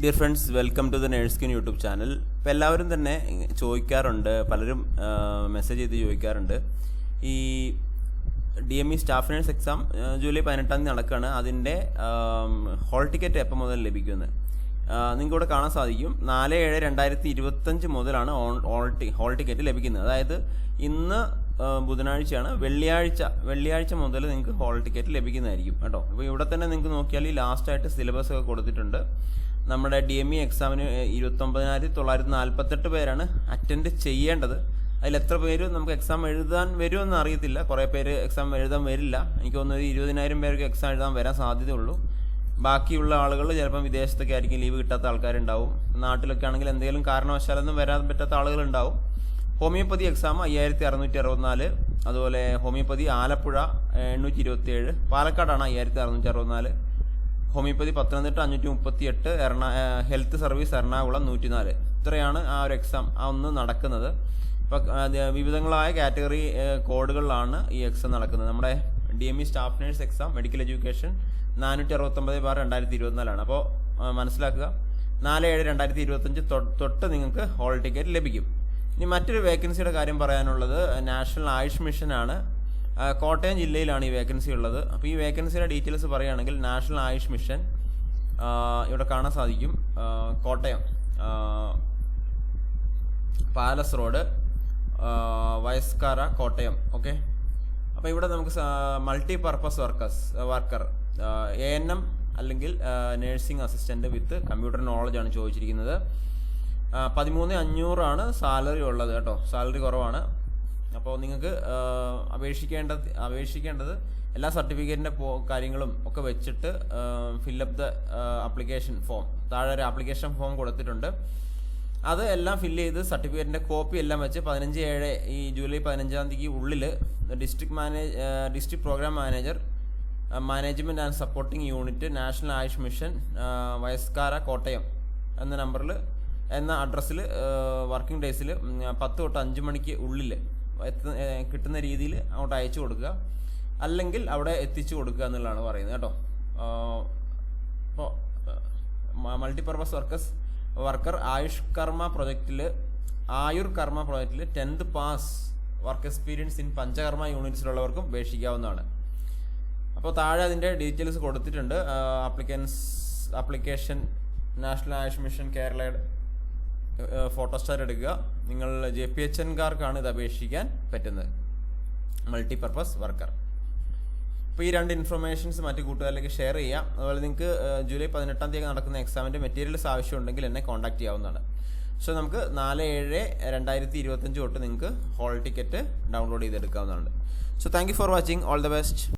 Dear friends welcome to the nurse queen YouTube channel ഇപ്പോൾ എല്ലാവരും തന്നെ ചോദിക്കാറുണ്ട് പലരും മെസ്സേജ് ചെയ്ത് ചോദിക്കാറുണ്ട്. ഈ D M E staff nurse exam July പതിനെട്ടാം തീയതി നടക്കുകയാണ് അതിന്റെ ഹോൾ ടിക്കറ്റ് എപ്പോൾ മുതൽ ലഭിക്കുമെന്ന്. നിങ്ങൾക്ക് ഇവിടെ കാണാൻ സാധിക്കും. നാല് ഏഴ് രണ്ടായിരത്തി ഇരുപത്തഞ്ച് മുതലാണ് ഹോൾ ടിക്കറ്റ് ലഭിക്കുന്നത്. അതായത് ഇന്ന് ബുധനാഴ്ചയാണ്. വെള്ളിയാഴ്ച വെള്ളിയാഴ്ച മുതൽ നിങ്ങൾക്ക് ഹോൾ ടിക്കറ്റ് ലഭിക്കുന്നതായിരിക്കും കേട്ടോ. അപ്പോൾ ഇവിടെ തന്നെ നിങ്ങൾക്ക് നോക്കിയാൽ ഈ ലാസ്റ്റായിട്ട് സിലബസ് ഒക്കെ കൊടുത്തിട്ടുണ്ട്. നമ്മുടെ ഡി എം ഇ എക്സാമിന് ഇരുപത്തൊമ്പതിനായിരത്തി തൊള്ളായിരത്തി നാൽപ്പത്തെട്ട് പേരാണ് അറ്റൻഡ് ചെയ്യേണ്ടത്. അതിൽ എത്ര പേര് നമുക്ക് എക്സാം എഴുതാൻ വരുമെന്ന് അറിയത്തില്ല. കുറേ പേര് എക്സാം എഴുതാൻ വരില്ല. എനിക്ക് തോന്നുന്നത് ഇരുപതിനായിരം പേർക്ക് എക്സാം എഴുതാൻ വരാൻ സാധ്യതയുള്ളൂ. ബാക്കിയുള്ള ആളുകൾ ചിലപ്പം വിദേശത്തൊക്കെ ആയിരിക്കും ലീവ് കിട്ടാത്ത ആൾക്കാരുണ്ടാവും. നാട്ടിലൊക്കെ ആണെങ്കിൽ എന്തെങ്കിലും കാരണവശാലൊന്നും വരാൻ പറ്റാത്ത ആളുകളുണ്ടാവും. ഹോമിയോപ്പതി എക്സാം അയ്യായിരത്തി അറുന്നൂറ്റി അറുപത്തിനാല് അതുപോലെ ഹോമിയോപ്പതി ആലപ്പുഴ എണ്ണൂറ്റി ഇരുപത്തി ഏഴ് പാലക്കാടാണ് അയ്യായിരത്തി അറുന്നൂറ്റി അറുപത്തിനാല് ഹോമിയോപ്പതി പത്തനംതിട്ട അഞ്ഞൂറ്റി മുപ്പത്തി എട്ട് എറണാ ഹെൽത്ത് സർവീസ് എറണാകുളം നൂറ്റിനാല്. ഇത്രയാണ് ആ ഒരു എക്സാം ആ ഒന്ന് നടക്കുന്നത്. ഇപ്പം വിവിധങ്ങളായ കാറ്റഗറി കോഡുകളിലാണ് ഈ എക്സാം നടക്കുന്നത്. നമ്മുടെ D M E staff nurse exam medical education നാനൂറ്റി അറുപത്തൊമ്പത് ബാർ രണ്ടായിരത്തി ഇരുപത്തിനാലാണ് അപ്പോൾ മനസ്സിലാക്കുക. നാല് ഏഴ് രണ്ടായിരത്തി ഇരുപത്തഞ്ച് തൊട്ട് നിങ്ങൾക്ക് ഹോൾ ടിക്കറ്റ് ലഭിക്കും. ഇനി മറ്റൊരു വേക്കൻസിയുടെ കാര്യം പറയാനുള്ളത് നാഷണൽ ആയുഷ് മിഷനാണ്. കോട്ടയം ജില്ലയിലാണ് ഈ വേക്കൻസി ഉള്ളത്. അപ്പോൾ ഈ വേക്കൻസിയുടെ ഡീറ്റെയിൽസ് പറയുകയാണെങ്കിൽ നാഷണൽ ആയുഷ് മിഷൻ ഇവിടെ കാണാൻ സാധിക്കും. Kottayam palace road Vayaskara Kottayam. Okay അപ്പോൾ ഇവിടെ നമുക്ക് multi purpose workers worker A N M അല്ലെങ്കിൽ nursing assistant with computer knowledge ആണ് ചോദിച്ചിരിക്കുന്നത്. പതിമൂന്ന് അഞ്ഞൂറാണ് സാലറി ഉള്ളത് കേട്ടോ. സാലറി കുറവാണ്. അപ്പോൾ നിങ്ങൾക്ക് അപേക്ഷിക്കേണ്ട അപേക്ഷിക്കേണ്ടത് എല്ലാ സർട്ടിഫിക്കറ്റിന്റെ കാര്യങ്ങളും ഒക്കെ വെച്ചിട്ട് ഫില്ലപ്പ് ദ ആപ്ലിക്കേഷൻ ഫോം താഴെ ഒരു ആപ്ലിക്കേഷൻ ഫോം കൊടുത്തിട്ടുണ്ട്. അത് എല്ലാം ഫില്ല് ചെയ്ത് സർട്ടിഫിക്കറ്റിന്റെ കോപ്പി എല്ലാം വെച്ച് പതിനഞ്ച് ഏഴ് ഈ ജൂലൈ പതിനഞ്ചാം തീയതി ഉള്ളിൽ district manage district programme manager management and supporting unit national Ayush mission Vayaskara Kottayam എന്ന നമ്പറിൽ എന്ന അഡ്രസ്സിൽ വർക്കിംഗ് ഡേയ്സിൽ പത്ത് തൊട്ട് അഞ്ച് മണിക്ക് ഉള്ളിൽ കിട്ടുന്ന രീതിയിൽ അങ്ങോട്ട് അയച്ചു കൊടുക്കുക. അല്ലെങ്കിൽ അവിടെ എത്തിച്ചു കൊടുക്കുക എന്നുള്ളതാണ് പറയുന്നത് കേട്ടോ. അപ്പോൾ മൾട്ടിപർപ്പസ് വർക്കേഴ്സ് വർക്കർ ആയുഷ് കർമ്മ പ്രൊജക്റ്റിൽ ആയുർ കർമ്മ പ്രൊജക്റ്റിൽ tenth pass work experience in Panchakarma യൂണിറ്റ്സിലുള്ളവർക്കും അപേക്ഷിക്കാവുന്നതാണ് അപ്പോൾ താഴെ അതിന്റെ ഡീറ്റെയിൽസ് കൊടുത്തിട്ടുണ്ട്. Applicants application national Ayush mission കേരളയുടെ ഫോട്ടോസ്റ്റാറ്റ് എടുക്കുക. നിങ്ങൾ ജെ പി എച്ച് എൻകാർക്കാണ് ഇത് അപേക്ഷിക്കാൻ പറ്റുന്നത്. Multipurpose worker. അപ്പോൾ ഈ രണ്ട് ഇൻഫർമേഷൻസ് മറ്റു കൂട്ടുകാരിലേക്ക് ഷെയർ ചെയ്യാം. അതുപോലെ നിങ്ങൾക്ക് ജൂലൈ പതിനെട്ടാം തീയതി നടക്കുന്ന എക്സാമിന്റെ മെറ്റീരിയൽസ് ആവശ്യമുണ്ടെങ്കിൽ എന്നെ കോൺടാക്ട് ചെയ്യാവുന്നതാണ്. സോ നമുക്ക് നാല് ഏഴ് രണ്ടായിരത്തി ഇരുപത്തഞ്ച് തൊട്ട് നിങ്ങൾക്ക് ഹോൾ ടിക്കറ്റ് ഡൗൺലോഡ് ചെയ്തെടുക്കാവുന്നതാണ്. So thank you for watching. All the best.